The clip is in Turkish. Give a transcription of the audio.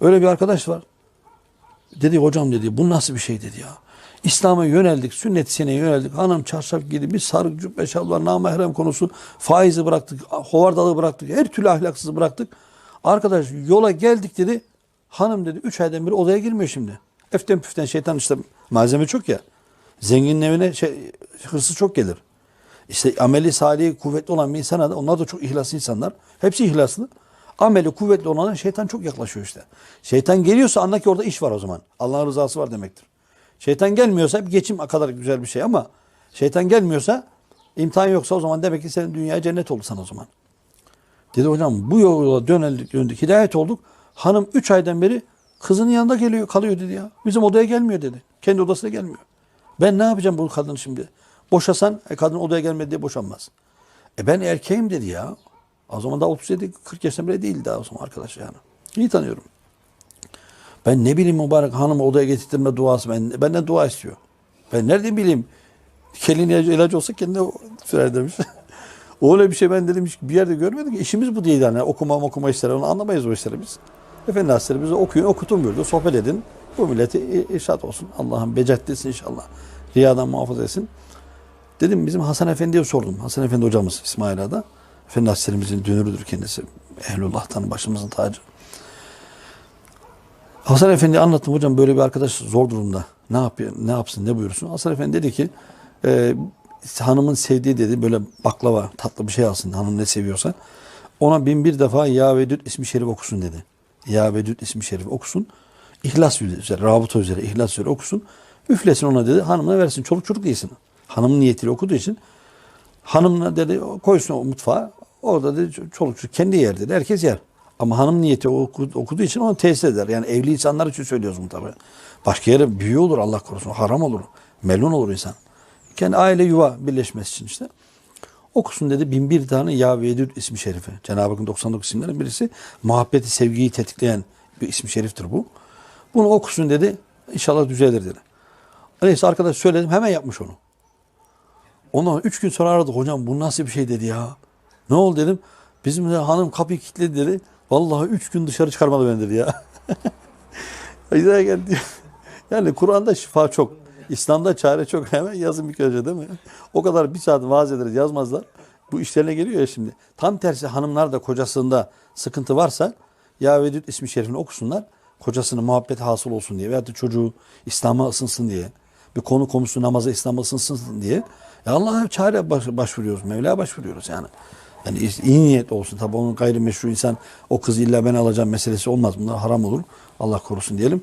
Öyle bir arkadaş var. Dedi hocam dedi bu nasıl bir şey dedi ya. İslam'a yöneldik, sünnet seneye yöneldik. Hanım çarşaf giydi, biz sarık cübbe şalvar, namahrem konusu, faizi bıraktık, hovardalığı bıraktık, her türlü ahlaksızı bıraktık. Arkadaş yola geldik dedi. Hanım dedi 3 aydan beri odaya girmiyor şimdi. Eften püften şeytan işte malzeme çok ya. Zenginin evine şey, hırsı çok gelir. İşte ameli salih kuvvetli olan bir insana da onlar da çok ihlaslı insanlar. Hepsi ihlaslı. Ameli kuvvetli olana şeytan çok yaklaşıyor işte. Şeytan geliyorsa anla ki orada iş var o zaman. Allah'ın rızası var demektir. Şeytan gelmiyorsa bir geçim kadar güzel bir şey ama şeytan gelmiyorsa imtihan yoksa o zaman demek ki senin dünya cennet oldu sana o zaman. Dedi hocam bu yola döneldik döndük hidayet olduk. Hanım 3 aydan beri kızının yanında geliyor kalıyor dedi ya. Bizim odaya gelmiyor dedi. Kendi odasına gelmiyor. Ben ne yapacağım bu kadın şimdi? Boşasan e, kadın odaya gelmedi diye boşanmaz. E ben erkeğim dedi ya. O zaman daha 37 40 yaşında bile değil daha o zaman arkadaş yani. İyi tanıyorum. Ben ne bileyim mübarek hanım odaya getirtme duası ben benden dua istiyor. Ben nereden bileyim? İlacı, ilacı olsa kendine sürer demiş. Öyle bir şey ben dedim hiç bir yerde görmedik. İşimiz bu değil yani. Okuma okuma işleri onu anlamayız o işleri biz. Efendi Hazretleri bize okuyun okutun buyurdu. Sohbet edin. Bu milleti irşat olsun. Allah'ım becettirsin inşallah. Riyadan muhafaza etsin. Dedim bizim Hasan Efendi'ye sordum. Hasan Efendi hocamız İsmail Ağa'da. Efendi Hazretlerimizin dönürüdür kendisi. Ehlullah'tan başımızın tacı. Hasan Efendi anlattım hocam böyle bir arkadaş zor durumda. Ne yapıyor, ne yapsın, ne buyursun? Hasan Efendi dedi ki e, hanımın sevdiği dedi böyle baklava, tatlı bir şey alsın hanım ne seviyorsa. Ona bin bir defa Ya Vedüd ismi şerif okusun dedi. Ya Vedüd ismi şerif okusun. İhlas üzere, rabıta üzere, ihlas üzere okusun. Üflesin ona dedi. Hanımına versin. Çoluk çocuk yesin. Hanımın niyetiyle okuduğu için hanımına dedi koysun o mutfağa. Orada dedi çoluk kendi yer dedi. Herkes yer. Ama hanım niyeti oku- okuduğu için onu tesis eder. Yani evli insanlar için söylüyoruz bunu tabii. Başka yere büyü olur Allah korusun. Haram olur. Melun olur insan. Kendi aile yuva birleşmesi için işte. Okusun dedi bin bir tane Ya Vedud ismi şerifi. Cenab-ı Hakk'ın 99 isimlerinden birisi. Muhabbeti, sevgiyi tetikleyen bir ismi şeriftir bu. Bunu okusun dedi. İnşallah düzelir dedi. Neyse arkadaş söyledim hemen yapmış onu. Ondan üç gün sonra aradık hocam bu nasıl bir şey dedi ya. Ne oldu dedim. Bizim de hanım kapıyı kilitledi dedi. Vallahi üç gün dışarı çıkarmadı beni dedi ya. Güzel geldi. Yani Kur'an'da şifa çok. İslam'da çare çok. Hemen yazın bir kere değil mi? O kadar bir saat vaaz ederiz yazmazlar. Bu işlerine geliyor ya şimdi. Tam tersi hanımlar da kocasında sıkıntı varsa Ya Vedud ismi şerifini okusunlar. Kocasının muhabbeti hasıl olsun diye. Veyahut da çocuğu İslam'a ısınsın diye. Bir konu konusu namaza İslam'a ısınsın diye. Ya Allah'a çare baş, başvuruyoruz. Mevla'ya başvuruyoruz yani. Yani iyi niyetli olsun. Tabi onun gayrimeşru insan o kızı illa ben alacağım meselesi olmaz. Bunlar haram olur. Allah korusun diyelim.